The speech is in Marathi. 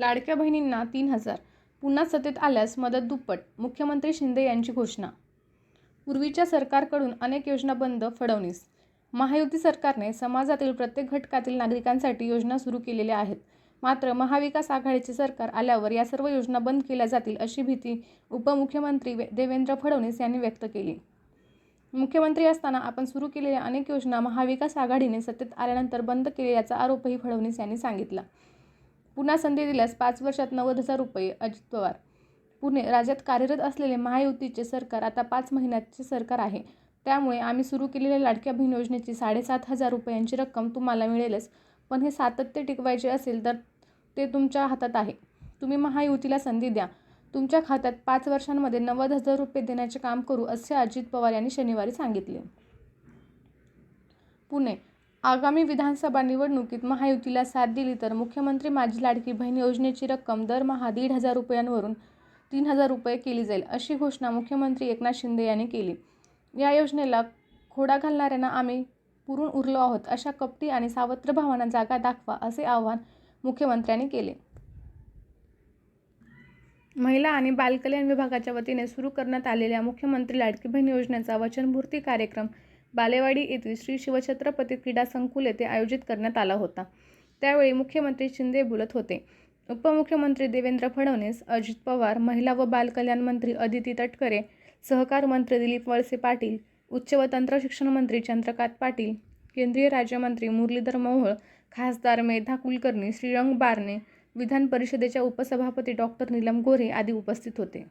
लाडक्या बहिणींना तीन हजार. पुन्हा सत्तेत आल्यास मदत दुप्पट मुख्यमंत्री शिंदे यांची घोषणा. पूर्वीच्या सरकारकडून अनेक योजना बंद फडवणीस महायुती सरकारने समाजातील प्रत्येक घटकातील नागरिकांसाठी योजना सुरू केलेल्या आहेत. मात्र महाविकास आघाडीचे सरकार आल्यावर या सर्व योजना बंद केल्या जातील अशी भीती उपमुख्यमंत्री वे- देवेंद्र फडणवीस यांनी व्यक्त केली. मुख्यमंत्री असताना आपण सुरू केलेल्या अनेक योजना महाविकास आघाडीने सत्तेत आल्यानंतर बंद केल्याचा आरोपही फडणवीस यांनी सांगितला. पुन्हा संधी दिल्यास पाच वर्षात नव्वद हजार रुपये अजित पवार. पुणे राज्यात कार्यरत असलेले महायुतीचे सरकार आता पाच महिन्याचे सरकार आहे. त्यामुळे आम्ही सुरू केलेल्या लाडक्या बहीण योजनेची साडेसात हजार रुपयांची रक्कम तुम्हाला मिळेलच. पण हे सातत्य टिकवायचे असेल तर ते तुमच्या हातात आहे. तुम्ही महायुतीला संधी द्या. तुमच्या खात्यात पाच वर्षांमध्ये नव्वद हजार रुपये देण्याचे काम करू असे अजित पवार यांनी शनिवारी सांगितले. पुणे आगामी विधानसभा निवडणुकीत महायुतीला साथ दिली तर मुख्यमंत्री माझी लाडकी बहीण योजनेची रक्कम दरमहा दीड हजार रुपयांवरून तीन हजार रुपये केली जाईल अशी घोषणा मुख्यमंत्री एकनाथ शिंदे यांनी केली. या योजनेला खोडा घालणाऱ्यांना आम्ही पुरून उरलो आहोत अशा कपटी आणि सावत्र भावांना जागा दाखवा असे आवाहन मुख्यमंत्र्यांनी केले. महिला आणि बालकल्याण विभागाच्या वतीने सुरू करण्यात आलेल्या मुख्यमंत्री लाडकी बहीण योजनेचा वचनपूर्ती कार्यक्रम बालेवाडी येथील श्री शिवछत्रपती क्रीडा संकुल येथे आयोजित करण्यात आला होता. त्यावेळी मुख्यमंत्री शिंदे बोलत होते. उपमुख्यमंत्री देवेंद्र फडणवीस अजित पवार महिला व बालकल्याण मंत्री अदिती तटकरे सहकार मंत्री दिलीप वळसे पाटील उच्च व तंत्रशिक्षण मंत्री चंद्रकांत पाटील केंद्रीय राज्यमंत्री मुरलीधर मोहोळ खासदार मेधा कुलकर्णी श्रीरंग बारणे विधान परिषदेच्या उपसभापती डॉक्टर नीलम गोरे आदी उपस्थित होते.